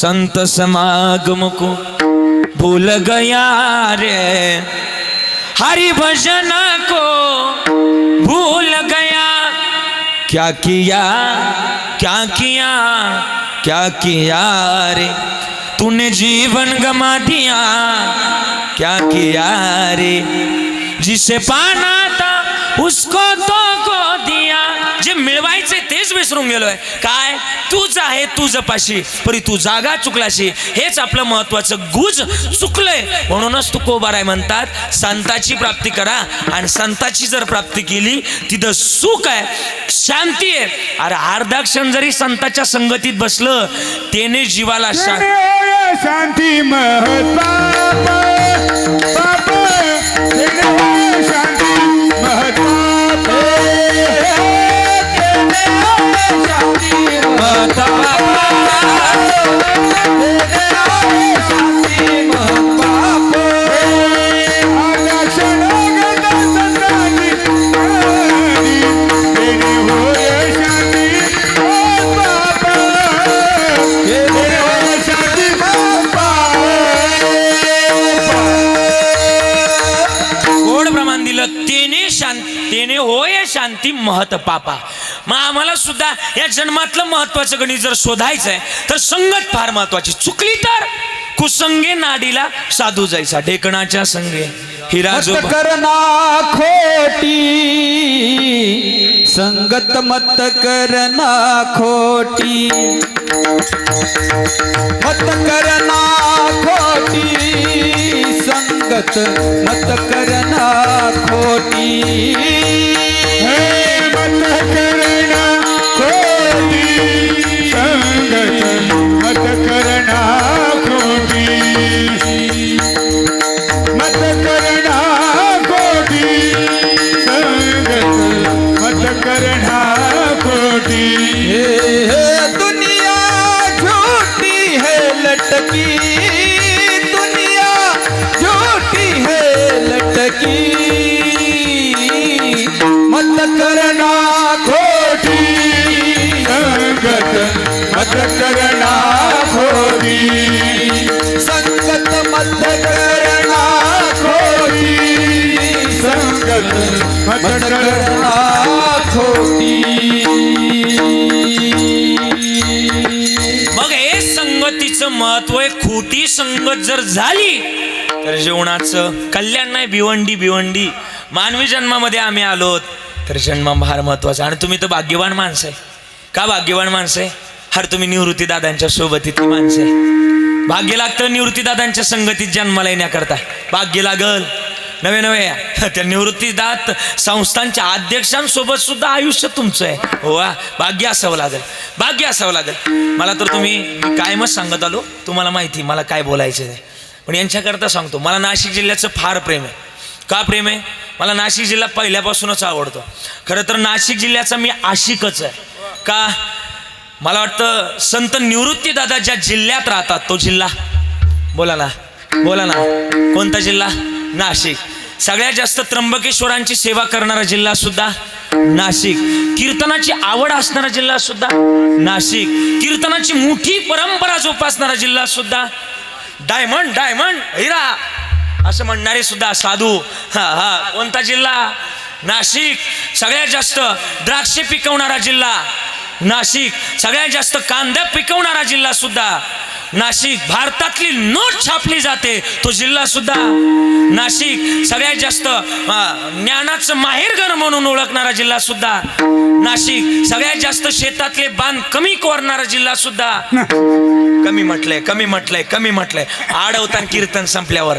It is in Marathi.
संत समागम को भूल गया रे। हरि भजन को भूल गया। क्या किया क्या किया क्या किया रे। तूने जीवन गमा दिया। क्या किया रे। जिसे पाना था, उसको तो को दिया। जे मिळवायचे तेच विसरून गेलोय काय? तूच आहे तू जपाशी परी तू जागा चुकलाशी. हेच आपलं महत्वाचं गुज चुकलंय. म्हणूनच तू कोबाराय म्हणतात संताची प्राप्ती करा आणि संताची जर प्राप्ती केली तिथं सुख आहे शांती आहे. अरे अर्धा क्षण जरी संताच्या संगतीत बसलं त्याने जीवाला शांती शांती प्रमाण दिलं तेने होय शांती महत पापा. मग आम्हाला सुद्धा या जन्मातलं महत्वाचं गणित जर शोधायचं आहे तर संगत फार महत्वाची चुकली तर कुसंगे नाडीला साधू जायचा ढेकणाच्या संगे. हिरा करना खोटी संगत मत करना खोटी. मत हे दुनिया झूठी है लटकी। दुनिया झूठी है लटकी। मत करना खोटी। संगत मत करना खोटी। संगत मत करना महत्त्व आहे खोटी संगत जर झाली तर जेवणाचं कल्याण नाही भिवंडी भिवंडी. मानवी जन्मामध्ये आम्ही आलोत तर जन्म फार महत्त्वाचा आणि तुम्ही तर भाग्यवान माणसं आहे. का भाग्यवान माणसं आहे? हर तुम्ही निवृत्ती दादांच्या सोबतीतली माणसं आहे. भाग्य लागतं निवृत्ती दादांच्या संगतीत जन्माला येण्याकरता. भाग्य लागल. नवे नवे त्या निवृत्तीदात संस्थांच्या अध्यक्षांसोबत सुद्धा आयुष्य तुमचं आहे. हो वा भाग्य असावं लागेल. भाग्य असावं लागेल. मला तर तुम्ही कायमच सांगत आलो. तुम्हाला माहिती मला काय बोलायचं आहे. पण यांच्याकरता सांगतो मला नाशिक जिल्ह्याचं फार प्रेम आहे. का प्रेम आहे? मला नाशिक जिल्हा पहिल्यापासूनच आवडतो. खरं तर नाशिक जिल्ह्याचा मी आशिकच आहे. का? मला वाटतं संत निवृत्ती दादा ज्या जिल्ह्यात राहतात तो जिल्हा. बोला ना. बोला ना. कोणता जिल्हा? नाशिक. सगळ्यात जास्त त्र्यंबकेश्वरांची सेवा करणारा जिल्हा सुद्धा नाशिक. कीर्तनाची आवड असणारा जिल्हा सुद्धा नाशिक. कीर्तनाची मोठी परंपरा जोपासणारा जिल्हा सुद्धा डायमंड डायमंड हिरा. असं म्हणणारे सुद्धा साधू. हा हा. कोणता जिल्हा? नाशिक. सगळ्यात जास्त द्राक्षे पिकवणारा जिल्हा नाशिक. सगळ्यात जास्त कांदा पिकवणारा जिल्हा सुद्धा नाशिक भारतातली नोट छापली जाते. तो जिल्हा सुद्धा नाशिक. सगळ्यात जास्त ज्ञानाचं माहेरघर म्हणून ओळखणारा जिल्हा सुद्धा नाशिक. सगळ्यात जास्त शेतातले बांध कमी कोरणारा जिल्हा सुद्धा कमी म्हटलंय कमी म्हटलंय कमी म्हटलंय. आडवतान कीर्तन संपल्यावर.